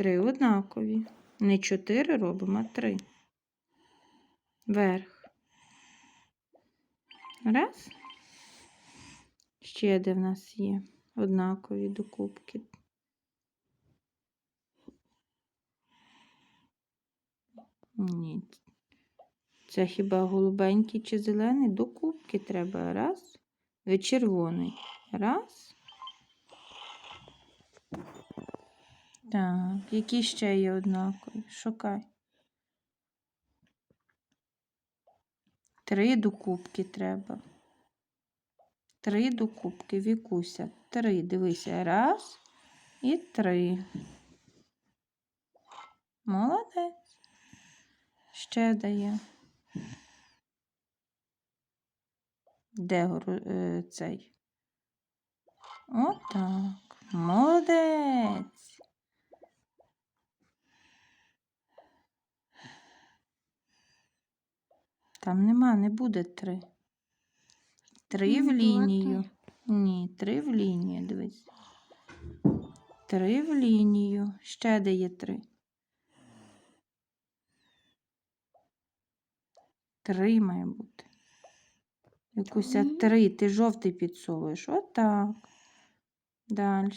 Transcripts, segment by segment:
Три однакові. Не чотири робимо, а три. Верх. Раз. Ще де в нас є однакові до кубки. Ні. Це хіба голубенький чи зелений? До кубки треба. Раз. Ви червоний. Раз. Так, які ще є однакові? Шукай. Три до кубки треба. Три до кубки, Вікуся. Три. Дивися. Раз і три. Молодець. Ще дає. Де е, цей? Отак. Молодець. Там нема, не буде три. Три в лінію. Ні, три в лінію, дивись. Три в лінію. Ще де є три. Три має бути. Якуся Мгм. три. Ти жовтий підсовуєш. Отак. Далі.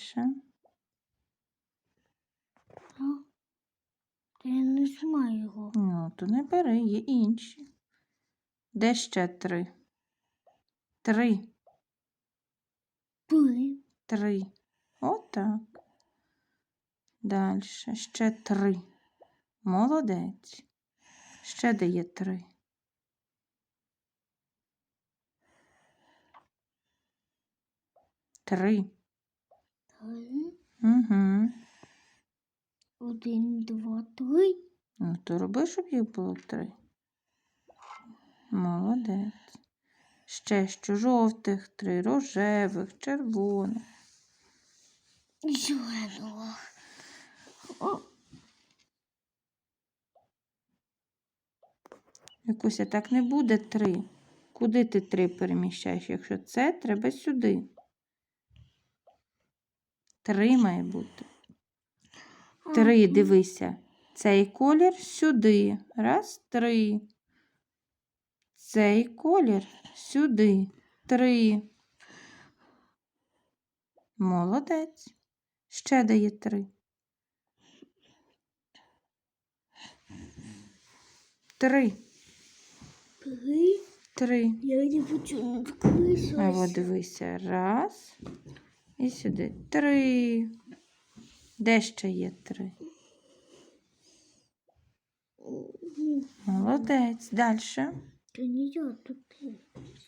Я не знаю його. Ну, то не бери, є інші. Де ще три? Три. Три. Три. Отак. Далі. Ще три. Молодець. Ще де є три. Три. Три. Угу. Один, два, три. Ну, то роби, щоб їх було три. Молодець. Ще що жовтих три, рожевих, червоних. Зеленого. Якуся так не буде три. Куди ти три переміщаєш? Якщо це, треба сюди. Три має бути. Три, дивися. Цей колір сюди. Раз, три. Цей колір сюди. Три. Молодець. Ще дає три. Три. Три. Три. Я не хочу відкрити. А от дивися. Раз. І сюди. Три. Де ще є три? Молодець. Далі. Та не я тут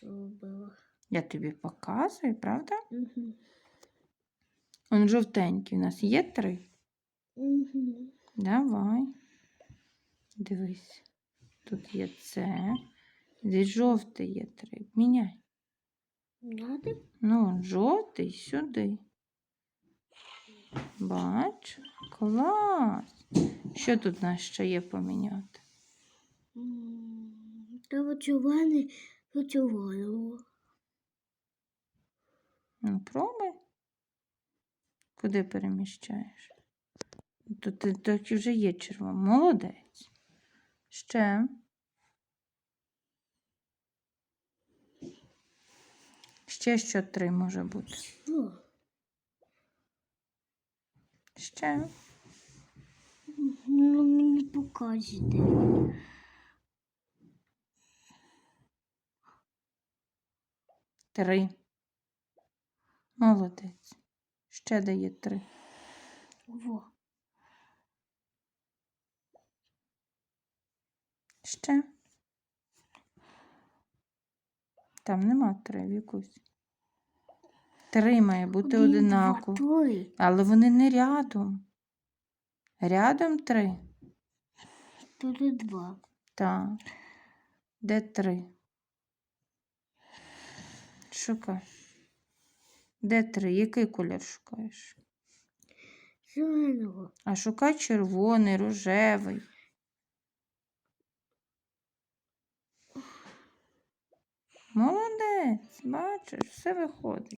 зробила. Я тобі показую, правда? Угу. Он жовтенький. У нас є три. Угу. Давай. Дивись. Тут є це. Десь жовтий є три. Міняй. Надо? Ну, жовтий сюди. Бач, клас. Що тут у нас ще є поміняти? До червоного. Ну, пробуй. Куди переміщаєш? Тут ти- так вже є червоний. Молодець. Ще. Ще що три може бути. Ще. ну мені покажете. Три. Молодець. Ще дає три. Во. Ще. Там нема три, Вікусь. Три має бути одинаково. Але вони не рядом. Рядом три. Тут два. Так. Де три? Шукай. Де три? Який колір шукаєш? Зеленого. А шукай червоний, рожевий. Молодець, бачиш, все виходить.